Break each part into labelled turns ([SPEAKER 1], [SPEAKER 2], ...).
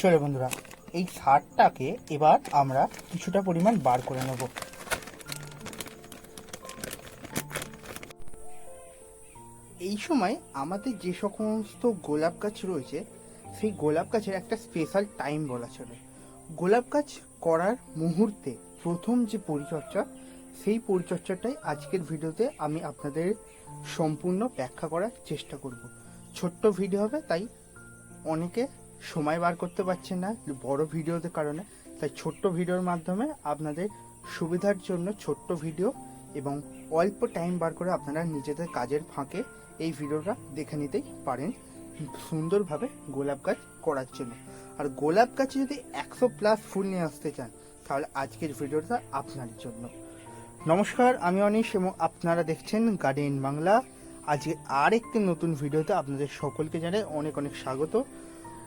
[SPEAKER 1] চলো বন্ধুরা, এই সারটাকে এবার আমরা কিছুটা পরিমাণ বার করে নেব। এই সময় আমাদের যে সমস্ত গোলাপ গাছ রয়েছে, সেই গোলাপ গাছের একটা স্পেশাল টাইম বলা চলে। গোলাপ গাছ করার মুহূর্তে প্রথম যে পরিচর্যা, সেই পরিচর্যাটাই আজকের ভিডিওতে আমি আপনাদের সম্পূর্ণ ব্যাখ্যা করার চেষ্টা করব। ছোট্ট ভিডিও হবে, তাই অনেকে সময় বার করতে পারছেন না, বড় ভিডিওতে কারণে। তাই ছোট্ট ভিডিওর মাধ্যমে আপনাদের সুবিধার জন্য ছোট্ট ভিডিও এবং অল্প টাইম বার করে আপনারা নিজেদের কাজের ফাঁকে এই ভিডিওটা দেখে নিতেই পারেন সুন্দরভাবে গোলাপ গাছ করার জন্য। আর গোলাপ গাছে যদি একশো প্লাস ফুল নিয়ে আসতে চান, তাহলে আজকের ভিডিওটা আপনার জন্য। নমস্কার, আমি অনিশ এবং আপনারা দেখছেন গার্ডেন বাংলা। আজকে আর একটি নতুন ভিডিওতে আপনাদের সকলকে জানাই অনেক অনেক স্বাগত।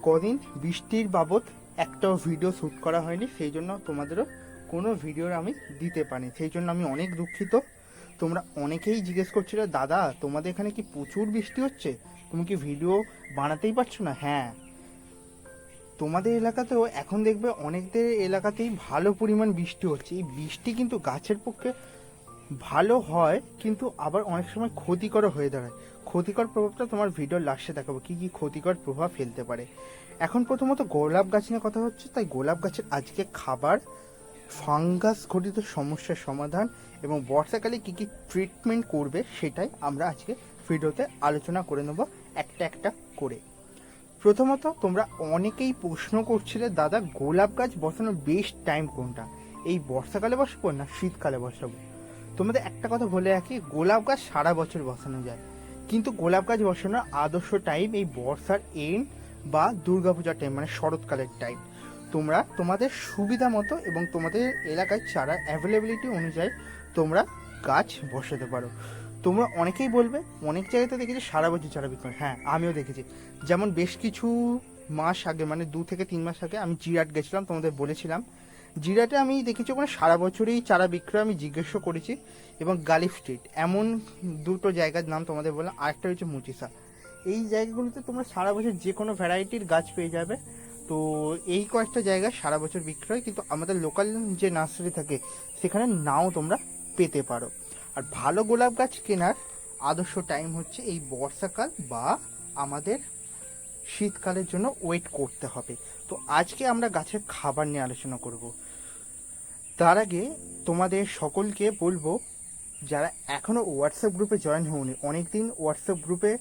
[SPEAKER 1] কদিন বৃষ্টির বাবদ একটাও ভিডিও শ্যুট করা হয়নি, সেই জন্য তোমাদেরও কোনো ভিডিও আমি দিতে পারিনি। সেই জন্য আমি অনেক দুঃখিত। তোমরা অনেকেই জিজ্ঞেস করছিলে, দাদা, তোমাদের এখানে কি প্রচুর বৃষ্টি হচ্ছে? তুমি কি ভিডিও বানাতেই পারছ না? হ্যাঁ। তোমাদের এলাকাতেও এখন দেখবে অনেকদের এলাকাতেই ভালো পরিমাণ বৃষ্টি হচ্ছে। এই বৃষ্টি কিন্তু গাছের পক্ষে ভালো হয়, কিন্তু আবার অনেক সময় ক্ষতিকর হয়ে দাঁড়ায়। ক্ষতিকর প্রভাবটা তোমার ভিডিওর লাস্টে দেখাবো। কি কি ক্ষতিকর প্রভাব ফেলতে পারে। এখন প্রথমত গোলাপ গাছ নিয়ে কথা হচ্ছে, তাই গোলাপ গাছের আজকে খাবার, ফাঙ্গাস ঘটিত সমস্যার সমাধান এবং বর্ষাকালে কি কি ট্রিটমেন্ট করবে সেটাই আমরা আজকে ভিডিওতে আলোচনা করে নেব একটা একটা করে। প্রথমত তোমরা অনেকেই প্রশ্ন করছিলে, দাদা, গোলাপ গাছ বসানোর বেস্ট টাইম কোনটা? এই বর্ষাকালে বসাবো না শীতকালে বসাবো? তোমাদের একটা কথা বলে রাখি, গোলাপ গাছ সারা বছর বসানো যায়। কিন্তু গোলাপ গাছ বসানোর আদর্শ টাইম এই বর্ষার এন্ড বা দুর্গাপূজার টাইম মানে শরৎকালের টাইম তোমরা তোমাদের সুবিধা মতো এবং তোমাদের এলাকায় চারা অ্যাভেলেবিলিটি অনুযায়ী তোমরা গাছ বসাতে পারো। তোমরা অনেকেই বলবে, অনেক জায়গাতে দেখেছি সারা বছর চারা বিক্রি হ্যাঁ। আমিও দেখেছি। যেমন বেশ কিছু মাস আগে মানে দু থেকে তিন মাস আগে আমি জিরাট গেছিলাম, তোমাদের বলেছিলাম। জিরাটে আমি দেখেছি ওখানে সারা বছরই চারা বিক্রয় আমি জিজ্ঞেসও করেছি এবং গালিফ স্ট্রিট, এমন দুটো জায়গার নাম তোমাদের বললাম। আরেকটা হচ্ছে মুচিসা এই জায়গাগুলোতে তোমরা সারা বছর যে কোনো ভ্যারাইটির গাছ পেয়ে যাবে। তো এই কয়েকটা জায়গায় সারা বছর বিক্রয় কিন্তু আমাদের লোকাল যে নার্সারি থাকে, সেখানে নাও তোমরা পেতে পারো। আর ভালো গোলাপ গাছ কেনার আদর্শ টাইম হচ্ছে এই বর্ষাকাল বা আমাদের শীতকালের জন্য ওয়েট করতে হবে। তো আজকে আমরা গাছের খাবার নিয়ে আলোচনা করব। তার আগে তোমাদের সকলকে বলব, যারা এখনও হোয়াটসঅ্যাপ গ্রুপে জয়েন হওনি, অনেকদিন হোয়াটসঅ্যাপ গ্রুপে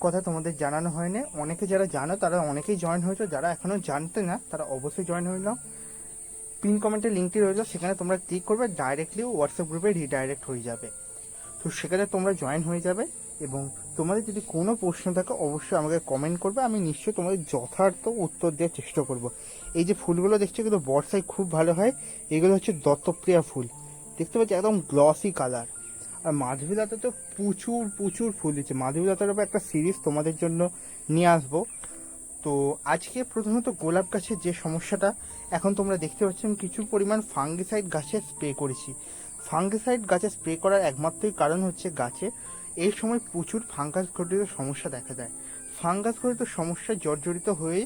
[SPEAKER 1] কথা তোমাদের জানানো হয়নি। অনেকে যারা জানো, তারা অনেকেই জয়েন হয়েছে। যারা এখনও জানতে না, তারা অবশ্যই জয়েন হয়ে নাও। পিন কমেন্টের লিঙ্কটি রয়েছে, সেখানে তোমরা ক্লিক করবে ডাইরেক্টলি হোয়াটসঅ্যাপ গ্রুপে রিডাইরেক্ট হয়ে যাবে। তো সেখানে তোমরা জয়েন হয়ে যাবে এবং তোমাদের যদি কোনো প্রশ্ন থাকে, অবশ্যই আমাকে কমেন্ট করবে। আমি নিশ্চয়ই তোমাদের যথার্থ উত্তর দেওয়ার চেষ্টা করব। এই যে ফুলগুলো দেখছ কিন্তু বর্ষায় খুব ভালো হয়। এগুলো হচ্ছে দত্তপ্রিয়া ফুল। দেখতে পাচ্ছি, একদম গ্লসি কালার আর মাধবীলতা তো প্রচুর প্রচুর ফুল দিচ্ছে। মাধবীলতার উপর একটা সিরিজ তোমাদের জন্য নিয়ে আসব। তো আজকে প্রথমত গোলাপ গাছের যে সমস্যাটা, এখন তোমরা দেখতে পাচ্ছ আমি কিছু পরিমাণ ফাঙ্গিসাইড গাছে স্প্রে করেছি। ফাঙ্গিসাইড গাছে স্প্রে করার একমাত্রই কারণ হচ্ছে গাছে এই সময় প্রচুর ফাঙ্গাস ঘটিত সমস্যা দেখা দেয়। ফাঙ্গাস ঘটিত সমস্যা জর্জরিত হয়ে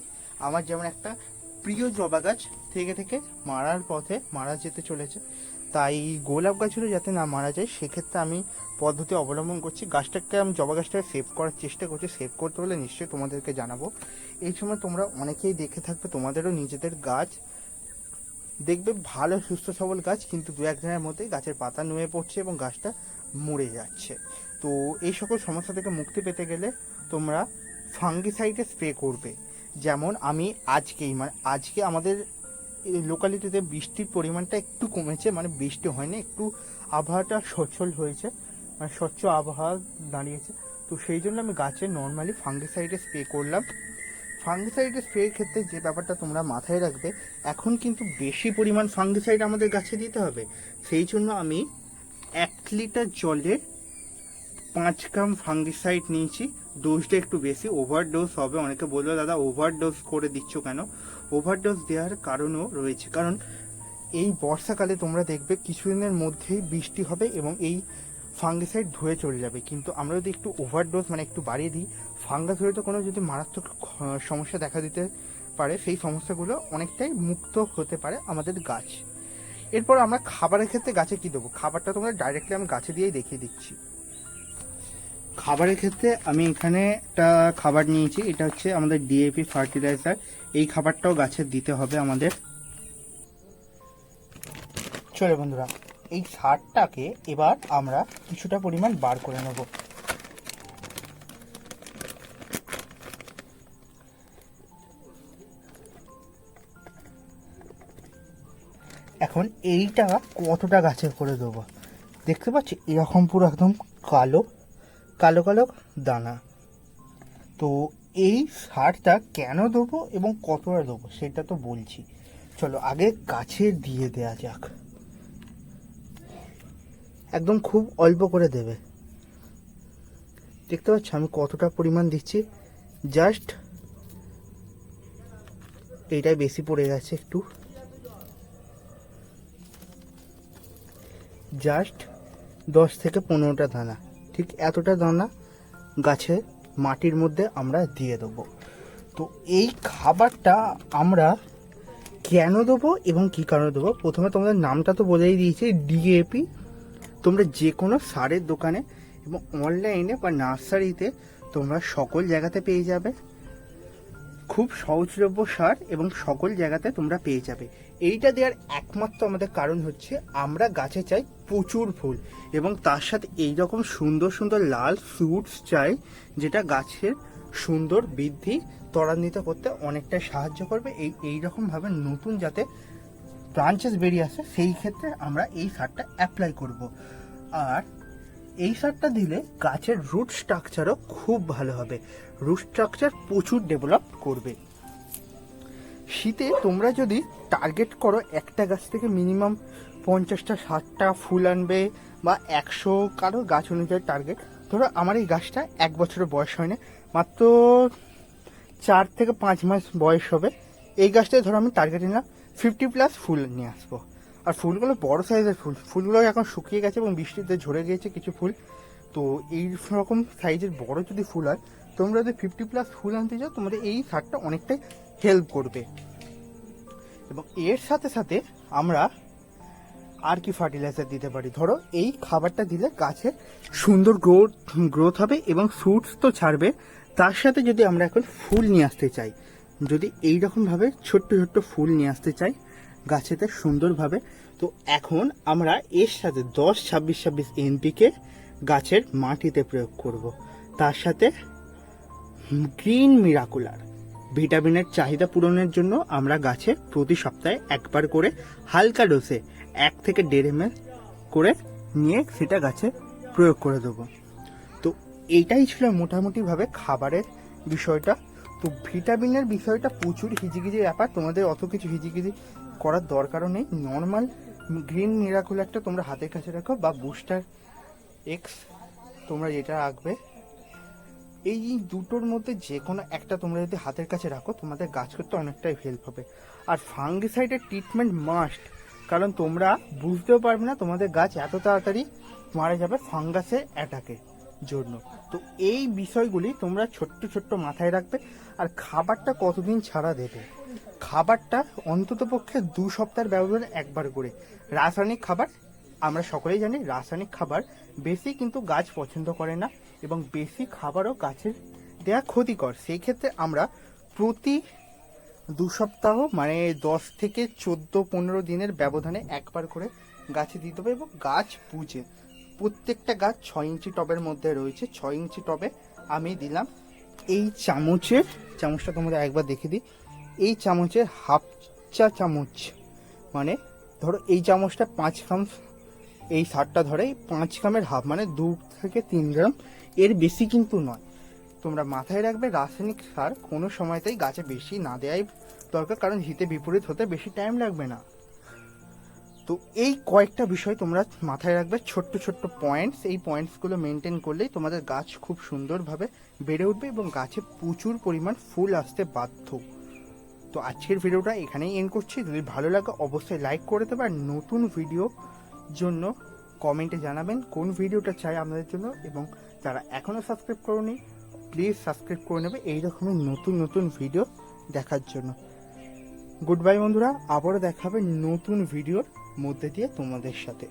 [SPEAKER 1] আমার যেমন একটা প্রিয় জবা গাছ থেকে থেকে মারার পথে মারা যেতে চলেছে। তাই গোলাপ গাছগুলো যাতে না মারা যায়, সেক্ষেত্রে আমি পদ্ধতি অবলম্বন করছি। গাছটাকে আমি জবা গাছটাকে সেভ করার চেষ্টা করছি। সেভ করতে হলে নিশ্চয়ই তোমাদেরকে জানাব। এই সময় তোমরা অনেকেই দেখে থাকবে, তোমাদেরও নিজেদের গাছ। দেখবে ভালো, সুস্থ, সবল গাছ, কিন্তু দু এক দিনের মধ্যেই গাছের পাতা নুয়ে পড়ছে এবং গাছটা মরে যাচ্ছে। তো এই সকল সমস্যা থেকে মুক্তি পেতে গেলে তোমরা ফাঙ্গিসাইডে স্প্রে করবে। যেমন আমি আজকেই মানে আজকে আমাদের লোকালিটিতে বৃষ্টির পরিমাণটা একটু কমেছে মানে বৃষ্টি হয়নি, একটু আবহাওয়াটা সচ্ছল হয়েছে মানে স্বচ্ছ আবহাওয়া দাঁড়িয়েছে। তো সেই জন্য আমি গাছে নর্মালি ফাঙ্গিসাইডে স্প্রে করলাম। ফাঙ্গিসাইডে স্প্রের ক্ষেত্রে যে ব্যাপারটা তোমরা মাথায় রাখবে, এখন কিন্তু বেশি পরিমাণ ফাঙ্গিসাইড আমাদের গাছে দিতে হবে। সেই জন্য আমি এক লিটার জলে পাঁচ গ্রাম ফাঙ্গিসাইড নিয়েছি। ডোজটা একটু বেশি ওভারডোজ হবে। অনেকে বলবে, দাদা ওভারডোজ করে দিচ্ছ কেন? ওভারডোজ দেওয়ার কারণও রয়েছে। কারণ এই বর্ষাকালে তোমরা দেখবে কিছুদিনের মধ্যেই বৃষ্টি হবে এবং এই ফাঙ্গিসাইড ধুয়ে চলে যাবে। কিন্তু আমরা যদি একটু ওভারডোজ মানে একটু বাড়িয়ে দিই, ফাঙ্গাস জড়িত কোনো যদি মারাত্মক সমস্যা দেখা দিতে পারে, সেই সমস্যাগুলো অনেকটাই মুক্ত হতে পারে আমাদের গাছ। এরপর আমরা খাবারের ক্ষেত্রে গাছে কি দেবো? খাবারটা তোমরা ডাইরেক্টলি আমি গাছে দিয়েই দেখিয়ে দিচ্ছি। খাবারের ক্ষেত্রে আমি এখানে একটা খাবার নিয়েছি, এটা হচ্ছে আমাদের ডিএপি ফার্টিলাইজার এই খাবারটাও গাছে দিতে হবে আমাদের। চলে বন্ধুরা, এই সারটাকে এবার আমরা কিছুটা পরিমাণ বার করে নেব। এখন এইটা কতটা গাছে করে দেবো? দেখতে পাচ্ছি, এরকম পুরো একদম কালো কালো কালো দানা। তো এই সারটা কেন দেবো এবং কতটা দেবো সেটা তো বলছি। চলো আগে গাছে দিয়ে দেয়া যাক। একদম খুব অল্প করে দেবে। দেখতে পাচ্ছ আমি কতটা পরিমাণ দিচ্ছি। জাস্ট এইটাই বেশি পড়ে গেছে একটু। জাস্ট দশ থেকে পনেরোটা দানা। ঠিক এতটা দানা গাছে মাটির মধ্যে আমরা দিয়ে দেব। তো এই খাবারটা আমরা কেন দেবো এবং কী কারণে দেবো? প্রথমে তোমাদের নামটা তো বলেই দিয়েছি, ডিএপি। তোমরা যে কোনো সারের দোকানে এবং অনলাইনে বা নার্সারিতে তোমরা সকল জায়গাতে পেয়ে যাবে। খুব সহজলভ্য সার এবং সকল জায়গাতে তোমরা পেয়ে যাবে। এইটা দেওয়ার একমাত্র আমাদের কারণ হচ্ছে আমরা গাছে চাই প্রচুর ফুল এবং তার সাথে এই রকম সুন্দর সুন্দর লাল ফ্রুটস চাই যেটা গাছের সুন্দর বৃদ্ধি ত্বরান্বিত করতে অনেকটা সাহায্য করবে। এই এই রকমভাবে নতুন যাতে ব্রাঞ্চেস বেরিয়ে আসে, সেই ক্ষেত্রে আমরা এই সারটা অ্যাপ্লাই করব। আর এই সারটা দিলে গাছের রুট স্ট্রাকচারও খুব ভালো হবে। রুট স্ট্রাকচার প্রচুর ডেভেলপ করবে। শীতে তোমরা যদি টার্গেট করো একটা গাছ থেকে মিনিমাম পঞ্চাশটা, ষাটটা ফুল আনবে বা একশো কারও গাছ অনুযায়ী টার্গেট ধরো আমার এই গাছটা এক বছরের বয়স হয়নি, মাত্র চার থেকে পাঁচ মাস বয়স হবে। এই গাছটায় ধরো আমি টার্গেট নিলাম ফিফটি প্লাস ফুল নিয়ে আসব। আর ফুলগুলো বড় সাইজের ফুল। ফুলগুলো এখন শুকিয়ে গেছে এবং বৃষ্টিতে ঝরে গিয়েছে কিছু ফুল। তো এই রকম সাইজের বড় যদি ফুল হয়, তোমরা যদি ফিফটি প্লাস ফুল আনতে চাও, তোমাদের এই সারটা অনেকটাই হেল্প করবে। এবং এর সাথে সাথে আমরা আর কি ফার্টিলাইজার দিতে পারি। ধরো, এই খাবারটা দিলে গাছে সুন্দর গ্রোথ গ্রোথ হবে এবং ফ্রুটস তো ছাড়বে। তার সাথে যদি আমরা এখন ফুল নিয়ে আসতে চাই, যদি এই রকমভাবে ছোট্ট ছোট্ট ফুল নিয়ে আসতে চাই গাছেতে সুন্দরভাবে। তো এখন আমরা এর সাথে দশ, ছাব্বিশ ছাব্বিশ এনপিকে গাছের মাটিতে প্রয়োগ করব। তার সাথে গ্রিন মিরাকুলার ভিটামিনের চাহিদা পূরণের জন্য আমরা গাছে প্রতি সপ্তাহে একবার করে হালকা ডোসে এক থেকে দেড় এম করে নিয়ে সেটা গাছে প্রয়োগ করে দেবো। তো এইটাই ছিল মোটামুটিভাবে খাবারের বিষয়টা। তো ভিটামিনের বিষয়টা প্রচুর হিজিগিজি ব্যাপার, তোমাদের অত কিছু হিজিগিজি করার দরকারও নেই। নর্মাল গ্রিন মিরাকুল একটা তোমরা হাতের কাছে রাখো বা বুস্টার এক্স তোমরা যেটা রাখবে এই দুটোর মধ্যে যে কোনো একটা তোমরা যদি হাতের কাছে রাখো, তোমাদের গাছ করতে অনেকটাই হেল্প হবে। আর ফাঙ্গিসাইডের ট্রিটমেন্ট মাস্ট কারণ তোমরা বুঝতেও পারবে না তোমাদের গাছ এত তাড়াতাড়ি মারা যাবে ফাঙ্গাসের অ্যাটাকে জন্য। তো এই বিষয়গুলি তোমরা ছোট্ট ছোট্ট মাথায় রাখবে আর খাবারটা কতদিন ছাড়া দেবে। খাবারটা অন্তত পক্ষে দু সপ্তাহের ব্যবধানে একবার করে। রাসায়নিক খাবার, আমরা সকলেই জানি রাসায়নিক খাবার বেশি কিন্তু গাছ পছন্দ করে না এবং বেশি খাবারও গাছের দেয়া ক্ষতিকর। সেই ক্ষেত্রে আমরা প্রতি দু সপ্তাহ মানে দশ থেকে চোদ্দ, পনেরো দিনের ব্যবধানে একবার করে গাছে দিতে হবে এবং গাছ বুঝে প্রত্যেকটা গাছ ছয় ইঞ্চি টবের মধ্যে রয়েছে। ছয় ইঞ্চি টবে আমি দিলাম এই চামচের, চামচটা তোমাদের একবার দেখে দিই। এই চামচের হাফ চা চামচ মানে ধরো এই চামচটা পাঁচ গ্রাম, এই সারটা ধরে পাঁচ গ্রামের হাফ মানে দু থেকে তিন গ্রাম। এর বেশি কিন্তু নয়। তোমরা মাথায় রাখবে, রাসায়নিক সার কোনো সময়তেই গাছে বেশি না দেওয়াই দরকার, কারণ হিতে বিপরীত হতে বেশি টাইম লাগবে না। তো এই কয়েকটা বিষয় তোমরা মাথায় রাখবে, ছোট্ট ছোট্ট পয়েন্টস এই পয়েন্টসগুলো মেনটেন করলেই তোমাদের গাছ খুব সুন্দরভাবে বেড়ে উঠবে এবং গাছে প্রচুর পরিমাণ ফুল আসতে বাধ্য। তো আজকের ভিডিওটা এখানেই এন্ড করছি। যদি ভালো লাগে, অবশ্যই লাইক করে দেবে। আর নতুন ভিডিও জন্য কমেন্টে জানাবেন কোন ভিডিওটা চাই আপনাদের জন্য। এবং যারা এখনও সাবস্ক্রাইব করনি প্লিজ সাবস্ক্রাইব করে নেবে এই রকমের নতুন নতুন ভিডিও দেখার জন্য। গুড বাই বন্ধুরা, আবারও দেখাবে নতুন ভিডিওর মধ্যে দিয়ে তোমাদের সাথে।